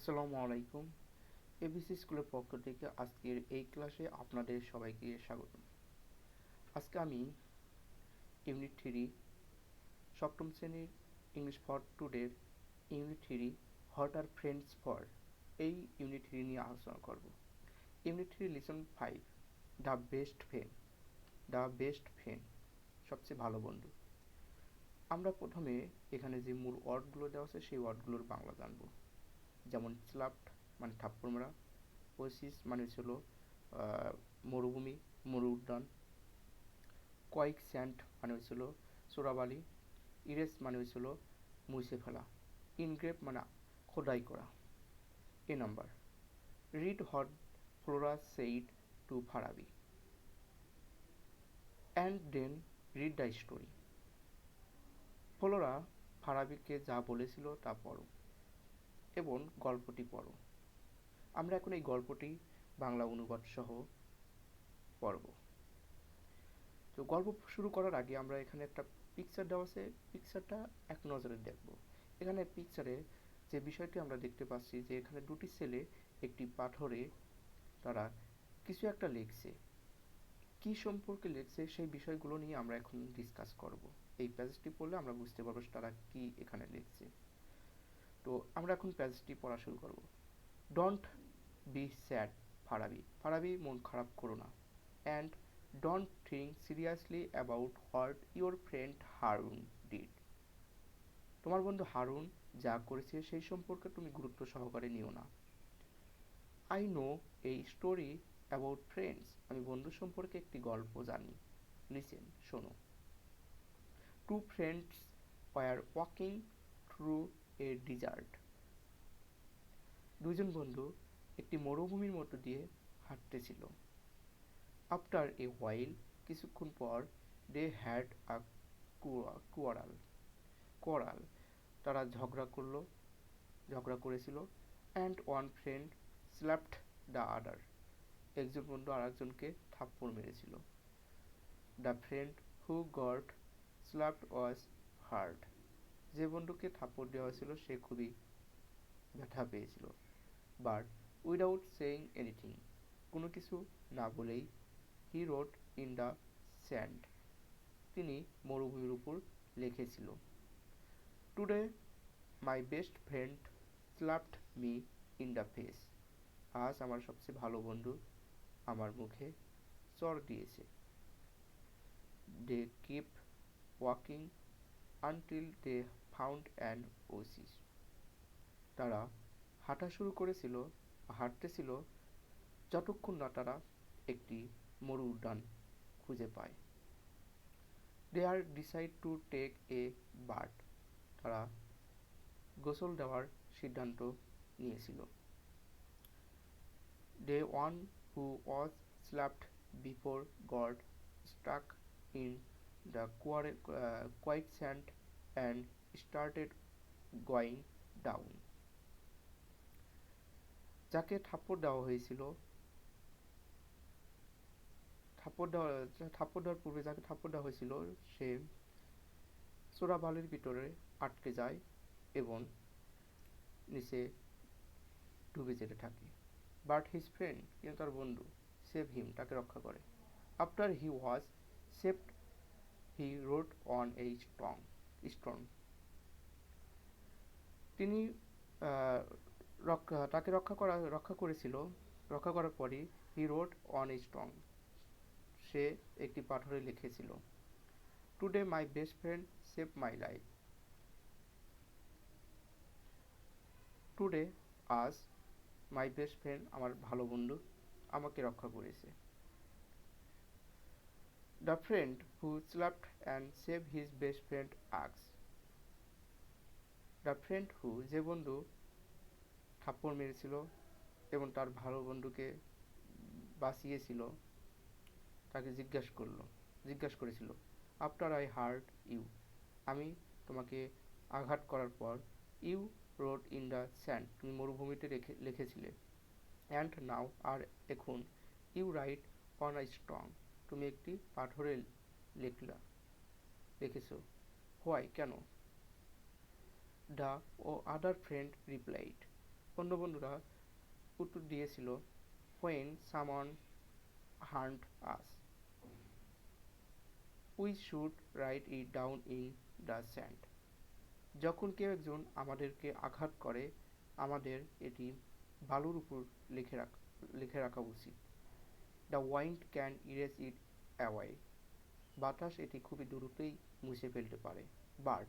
আসসালামু আলাইকুম। এবিসি স্কুলের পক্ষ থেকে আজকের এই ক্লাসে আপনাদের সবাইকে স্বাগত আজকে আমি ইউনিট থ্রি সপ্তম শ্রেণির English for টুডের unit three what are friends for এই ইউনিট থ্রি নিয়ে আলোচনা করব। Unit three lesson five, the best friend, the best friend, সবচেয়ে ভালো বন্ধু। আমরা প্রথমে এখানে যে মূল ওয়ার্ডগুলো দেওয়া আছে, সেই ওয়ার্ডগুলোর বাংলা জানব। যেমন স্লাপ্ট মানে থাপ্পড় মারা ওসিস মানে ছিল মরুভূমি, মরু উদ্যান, কয়েক স্যান্ড মানে হয়েছিল চোরাবালি, ইরেস মানে হয়েছিল মুছে ফেলা, ইনগ্রেপ মানে খোদাই করা। A number, read what Flora said to Farabi. And then read the story. Flora ফারাবিকে যা বলেছিল তা পড়ো। এবং গল্পটি পড়ো। আমরা এখন এই গল্পটি বাংলা অনুবাদ সহ পড়ব। তো গল্প শুরু করার আগে আমরা এখানে একটা পিকচার দেওয়া আছে। পিকচারটা এক নজরে দেখব। এখানে পিকচারে যে বিষয়টি আমরা দেখতে পাচ্ছি যে এখানে দুটি ছেলে একটি পাথরে তারা কিছু একটা লিখছে। কি সম্পর্কে লিখছে সেই বিষয়গুলো নিয়ে আমরা এখন ডিসকাস করব। এই প্যাসেজটি পড়লে আমরা বুঝতে পারব তারা কি এখানে লিখছে। তো আমরা এখন প্যাসেজটি পড়া শুরু করব। Don't be sad Farabi Farabi মন খারাপ করো না। And don't think seriously about what your friend Harun did তোমার বন্ধু হারুন যা করেছে সেই সম্পর্কে তুমি গুরুত্ব সহকারে নিও না। আই নো এই স্টোরি অ্যাবাউট ফ্রেন্ডস আমি বন্ধু সম্পর্কে একটি গল্প জানি। লিসেন শোনো। Two friends were walking through a desert. দুজন বন্ধু একটি মরুভূমির মধ্য দিয়ে হাঁটতেছিল। আফটার এ হোয়াইল কিছুক্ষণ পর দে হ্যাড আ কুয়ারাল কোয়ারাল তারা ঝগড়া করল, ঝগড়া করেছিল and one friend slapped the other একজন বন্ধু আর একজনকে থাপ্পড় মেরেছিল। The friend who got slapped was hurt যে বন্ধুকে থাপ্পড় দেওয়া হয়েছিল সে খুবই ব্যথা পেয়েছিল। বাট উইদাউট সেইং এনিথিং কোনো কিছু না বলেই he wrote in the sand তিনি মরুভূমির উপর লিখেছিল today my best friend slapped me in the face আজ আমার সবচেয়ে ভালো বন্ধু আমার মুখে চর দিয়েছে। They keep walking until they found and oasis তারা হাঁটা শুরু করেছিল, হাঁটতেছিল, যতক্ষণ না তারা একটি মরু উদ্যান খুঁজে পায়। They are decide to take a bath তারা গোসল দেওয়ার সিদ্ধান্ত নিয়েছিল। The one who was slapped before got stuck in the quicksand and started going down যাকে থাপ্পড় দেওয়া হয়েছিল, থাপ্পড় দেওয়া থাপ্পড় দেওয়ার পূর্বে যাকে থাপ্পড় দেওয়া হয়েছিল, সে চোরাবালির ভিতরে আটকে যায় এবং নিচে ডুবে যেতে থাকে। বাট হিজ ফ্রেন্ড কিন্তু তার বন্ধু সেভ হিম তাকে রক্ষা করে। After he was saved he wrote on a strong strong তিনি রক্ষা, তাকে রক্ষা করা, রক্ষা করেছিল। রক্ষা করার পরই হি রোড অন স্ট্রং সে একটি পাথরে লিখেছিল today my best friend save my life today আজ মাই বেস্ট ফ্রেন্ড আমার ভালো বন্ধু, আমাকে রক্ষা করেছে। The friend who slapped and save his best friend আক্স the friend who যে বন্ধু থাপ্পড় মেরেছিল এবং তার ভালো বন্ধুকে বাঁচিয়েছিল, তাকে জিজ্ঞাসা করল, জিজ্ঞাসা করেছিল আফটার আই হার্ট ইউ আমি তোমাকে আঘাত করার পর you wrote in the sand তুমি মরুভূমিতে রেখে, লিখেছিলে। অ্যান্ড নাও আর এখন you write on I strong তুমি একটি পাথরে লিখলা লিখেছো হোয়াই কেন? দ্য ও আদার ফ্রেন্ড রিপ্লাইড অন্য বন্ধুরা উত্তর দিয়েছিল when someone hunt us we should write it down in the sand যখন কেউ একজন আমাদেরকে আঘাত করে, আমাদের এটি বালুর উপর লিখে রাখ, লিখে রাখা উচিত। The wind can erase it away বাতাস এটি খুবই দ্রুতই মুছে ফেলতে পারে। বাট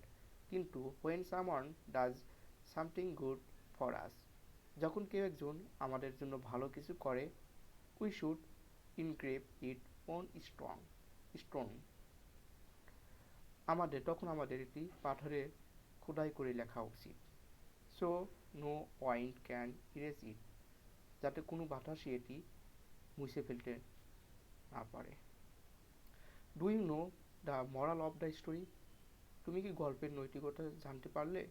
কিন্তু when someone does something good for us যখন কেউ একজন আমাদের জন্য ভালো কিছু করে we should engrave it on strong stone আমাদের, তখন আমাদের এটি পাথরে খোদাই করে লেখা উচিত। So no wind can erase it যাতে কোনো বাতাসই এটি মুছে ফেলতে না পারে। Do you know the moral of the story তুমি কি গল্পের নৈতিকতা জানতে পারলে?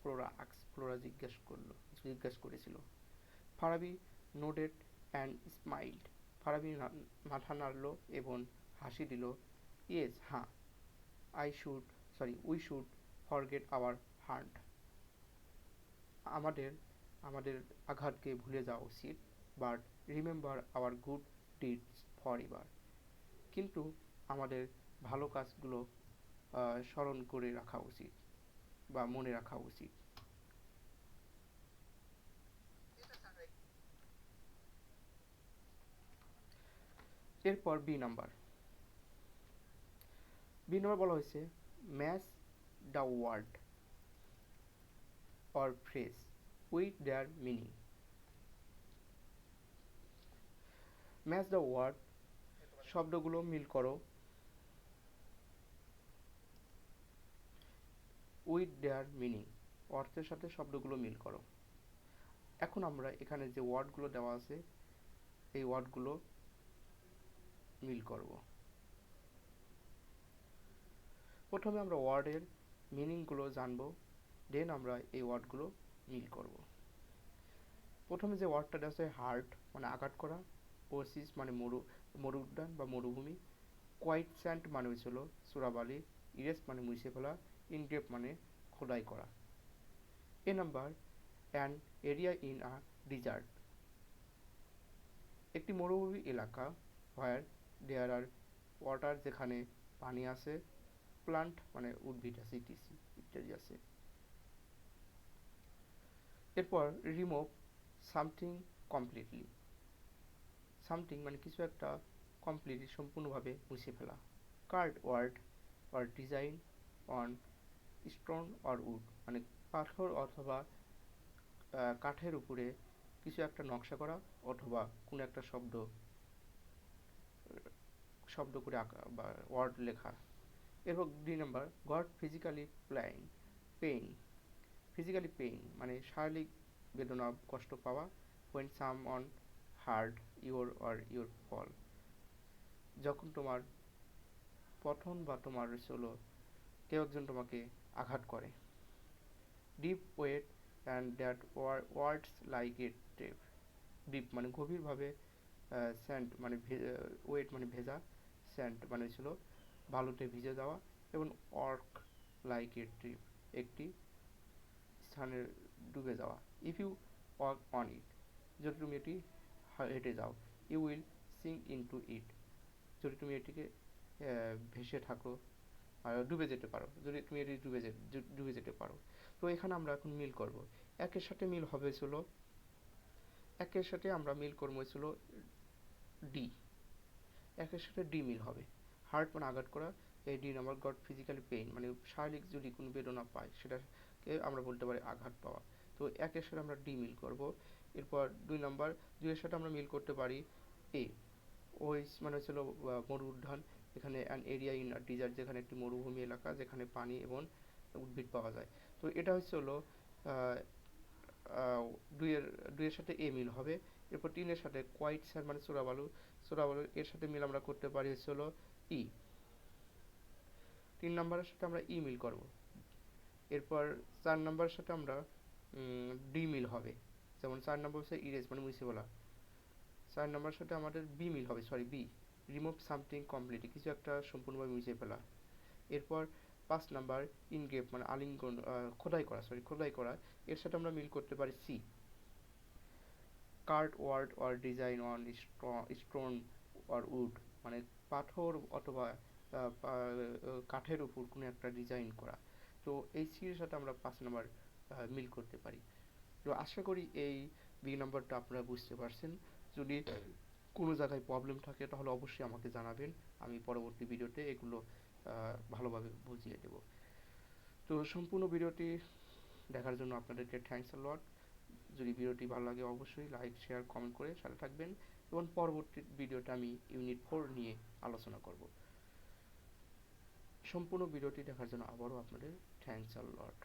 ফ্লোরা আক্স, ফ্লোরা জিজ্ঞেস করল, জিজ্ঞেস করেছিল। Farabi nodded and smiled Farabi মাথা নাড়ল এবং হাসি দিল ইয়েস হ্যাঁ। I should sorry we should forget our hurt আমাদের আমাদের আঘাতকে ভুলে যাওয়া উচিত but remember our good deeds forever. কিন্তু আমাদের ভালো কাজগুলো স্মরণ করে রাখা উচিত বা মনে রাখা উচিত। এরপর বি নাম্বার। বি নাম্বার বলা হয়েছে match the word or phrase with their meaning match the word শব্দগুলো মিল করো। উইথ দেয়ার মিনিং অর্থের সাথে শব্দগুলো মিল করো। এখন আমরা এখানে যে ওয়ার্ডগুলো দেওয়া আছে, এই ওয়ার্ডগুলো মিল করব। প্রথমে আমরা ওয়ার্ডের মিনিংগুলো জানব, দেন আমরা এই ওয়ার্ডগুলো মিল করব। প্রথমে যে ওয়ার্ডটা দেওয়া আছে হার্ট মানে আঘাত করা ওসিস মানে মরু মরু উদ্যান বা মরুভূমি কোয়াইট স্যান্ড মানে হয়েছিল সুরাবালি ইরেস মানে মুছে ফেলা ইনগ্রেপ মানে খোদাই করা। A number an area in a desert একটি মরুভূমি এলাকা হোয়ার দেয়ার আর ওয়াটার যেখানে পানি আছে প্লান্ট মানে উদ্ভিদ আছে ইটিসি ইত্যাদি আছে। এরপর রিমুভ সামথিং কমপ্লিটলি সামথিং মানে কিছু একটা কমপ্লিটলি সম্পূর্ণভাবে মুছে ফেলা। Carved word or design on stone or wood মানে পাথর অথবা কাঠের উপরে কিছু একটা নকশা করা অথবা কোনো একটা শব্দ শব্দ করে আঁকা বা ওয়ার্ড লেখা। এরপর দুই নম্বর, got physically plain pain physically pain মানে শারীরিক বেদনা, কষ্ট পাওয়া when someone hurt your or your fall যখন তোমার পঠন বা তোমার হলো কেউ একজন তোমাকে আঘাত করে। Deep wet and that words like it tape deep মানে গভীরভাবে স্যান্ড মানে ওয়েট মানে ভেজা স্যান্ড মানে ছিল বালুতে ভিজে যাওয়া এবং অর্ক লাইক ইট ট্রিপ একটি স্থানে ডুবে যাওয়া। If you walk on it যদি তুমি এটি হেঁটে যাও you will sink into it যদি তুমি এটিকে ভেসে থাকো ডুবে যেতে পারো। যদি তুমি এটি ডুবে ডুবে যেতে পারো। তো এখানে আমরা এখন মিল করব। একের সাথে মিল হবে ছিল একের সাথে আমরা মিল করব ছিল ডি একের সাথে ডি মিল হবে। হার্ট মানে আঘাত করা, এই D number got physically pain মানে শারীরিক যদি কোনো বেদনা পায়, সেটাকে আমরা বলতে পারি আঘাত পাওয়া। তো একের সাথে আমরা ডি মিল করব। এরপর দুই নাম্বার দুইয়ের সাথে আমরা মিল করতে পারি এ ওইস মানে হচ্ছিল মরু উদ্যান। এখানে অ্যান এরিয়া ইন ডিজার্ট যেখানে একটি মরুভূমি এলাকা, যেখানে পানি এবং উদ্ভিদ পাওয়া যায়। তো এটা হচ্ছে হলো দুইয়ের দুইয়ের সাথে এ মিল হবে। এরপর তিনের সাথে কোয়াইট স্যার মানে সোরাবালু সোরাবালু এর সাথে মিল আমরা করতে পারি হচ্ছে হলো ই তিন নম্বরের সাথে আমরা ই মিল করব। এরপর চার নম্বরের সাথে আমরা ডি মিল হবে। যেমন চার নম্বর হচ্ছে ইরেজ মানে মুছে বলা চার নম্বরের সাথে আমাদের বি মিল হবে sorry B remove something complete কিছু একটা সম্পূর্ণভাবে মুছে ফেলা। এরপর পাঁচ নাম্বার ইনগ্রেপ মানে আলিঙ্গন খোদাই করা সরি খোদাই করা। এর সাথে আমরা মিল করতে পারি C carved word or design on stone or wood মানে পাথর অথবা কাঠের উপর কোনো একটা ডিজাইন করা। তো এই সি এর সাথে আমরা পাঁচ নাম্বার মিল করতে পারি। তো আশা করি এই বি নাম্বারটা আপনারা বুঝতে পারছেন। যদি কোনো জায়গায় প্রবলেম থাকে, তাহলে অবশ্যই আমাকে জানাবেন। আমি পরবর্তী ভিডিওতে এগুলো ভালোভাবে বুঝিয়ে দেব। তো সম্পূর্ণ ভিডিওটি দেখার জন্য আপনাদেরকে থ্যাংকস লট যদি ভিডিওটি ভালো লাগে, অবশ্যই লাইক শেয়ার কমেন্ট করে সাথে থাকবেন এবং পরবর্তী ভিডিওটা আমি ইউনিট ফোর নিয়ে আলোচনা করব। সম্পূর্ণ ভিডিওটি দেখার জন্য আবারও আপনাদের থ্যাংকস লট